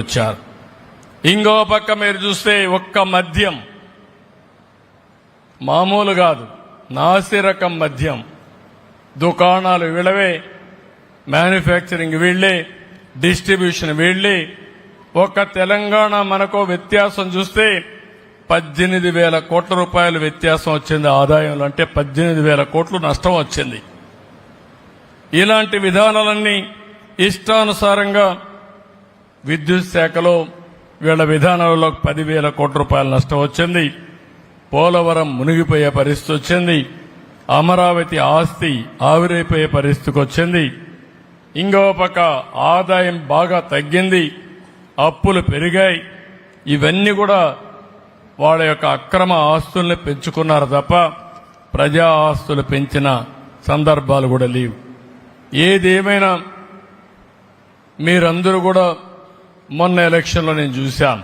వచ్చారు. ఇంకో పక్క మీరు చూస్తే ఒక్క మద్యం. మామూలు కాదు నాసి రకం మద్యం. దుకాణాలు వీళ్ళవే మ్యానుఫ్యాక్చరింగ్ వీళ్ళే డిస్ట్రిబ్యూషన్ వీళ్ళే. ఒక తెలంగాణ మనకు వ్యత్యాసం చూస్తే పద్దెనిమిది వేల కోట్ల రూపాయల వ్యత్యాసం వచ్చింది ఆదాయంలో. అంటే పద్దెనిమిది వేల కోట్లు నష్టం వచ్చింది. ఇలాంటి విధానాలన్నీ ఇష్టానుసారంగా విద్యుత్ శాఖలో వీళ్ళ విధానంలో పదివేల కోట్ల రూపాయల నష్టం వచ్చింది. పోలవరం మునిగిపోయే పరిస్థితి వచ్చింది. అమరావతి ఆస్తి ఆవిరైపోయే పరిస్థితికి వచ్చింది. ఇంకో పక్క ఆదాయం బాగా తగ్గింది. అప్పులు పెరిగాయి. ఇవన్నీ కూడా వాళ్ళ యొక్క అక్రమ ఆస్తుల్ని పెంచుకున్నారు తప్ప ప్రజా ఆస్తులు పెంచిన సందర్భాలు కూడా లేవు. ఏదేమైనా మీరందరూ కూడా మొన్న ఎలక్షన్లో నేను చూశాను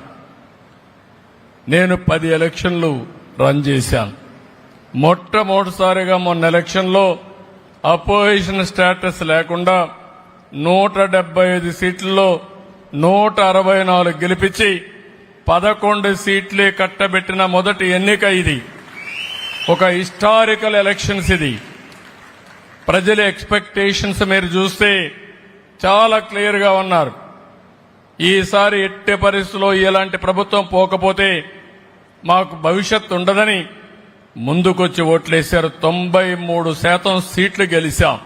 నేను పది ఎలక్షన్లు రన్ చేశాను మొట్టమొదటిసారిగా మొన్న ఎలక్షన్లో అపోజిషన్ స్టేటస్ లేకుండా నూట డెబ్బై ఐదు సీట్లలో నూట అరవై నాలుగు గెలిపించి పదకొండు సీట్లే కట్టబెట్టిన మొదటి ఎన్నిక ఇది. ఒక హిస్టారికల్ ఎలక్షన్స్ ఇది. ప్రజల ఎక్స్పెక్టేషన్స్ మీరు చూస్తే చాలా క్లియర్గా ఉన్నారు. ఈసారి ఎట్టి పరిస్థితుల్లో ఇలాంటి ప్రభుత్వం పోకపోతే మాకు భవిష్యత్తు ఉండదని ముందుకొచ్చి ఓట్లేశారు. తొంభై మూడు శాతం సీట్లు గెలిచాం.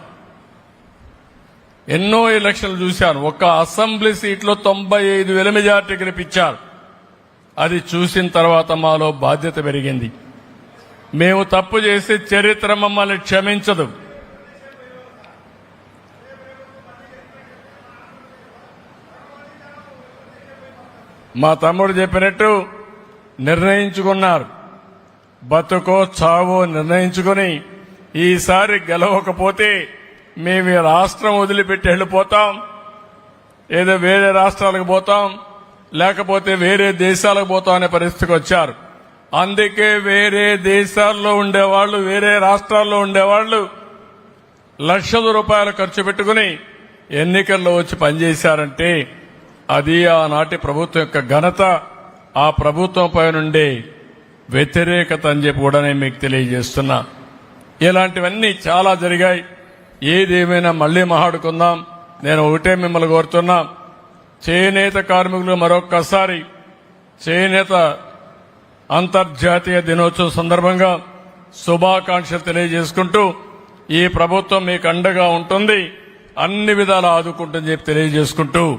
ఎన్నో ఎలక్షన్లు చూశాను. ఒక అసెంబ్లీ సీట్లో తొంభై ఐదు వేల మెజార్టీ గెలిపించారు. అది చూసిన తర్వాత మాలో బాధ్యత పెరిగింది. మేము తప్పు చేసి చరిత్ర మమ్మల్ని క్షమించదు. మా తమ్ముడు చెప్పినట్టు నిర్ణయించుకున్నారు. బతుకో చావో నిర్ణయించుకుని ఈసారి గెలవకపోతే మేము రాష్ట్రం వదిలిపెట్టి వెళ్ళిపోతాం. ఏదో వేరే రాష్ట్రాలకు పోతాం లేకపోతే వేరే దేశాలకు పోతాం అనే పరిస్థితికి వచ్చారు. అందుకే వేరే దేశాల్లో ఉండేవాళ్ళు వేరే రాష్ట్రాల్లో ఉండేవాళ్ళు లక్షల రూపాయలు ఖర్చు పెట్టుకుని ఎన్నికల్లో వచ్చి పనిచేశారంటే అది ఆనాటి ప్రభుత్వం యొక్క ఘనత. ఆ ప్రభుత్వం పైనుండే వ్యతిరేకత అని చెప్పి కూడా నేను మీకు తెలియజేస్తున్నా. ఇలాంటివన్నీ చాలా జరిగాయి. ఏదేమైనా మళ్ళీ మహాడుకుందాం. నేను ఒకటే మిమ్మల్ని కోరుతున్నా. చేనేత కార్మికులు మరొక్కసారి చేనేత అంతర్జాతీయ దినోత్సవం సందర్భంగా శుభాకాంక్షలు తెలియజేసుకుంటూ ఈ ప్రభుత్వం మీకు అండగా ఉంటుంది. అన్ని విధాలు ఆదుకుంటుందని చెప్పి తెలియజేసుకుంటూ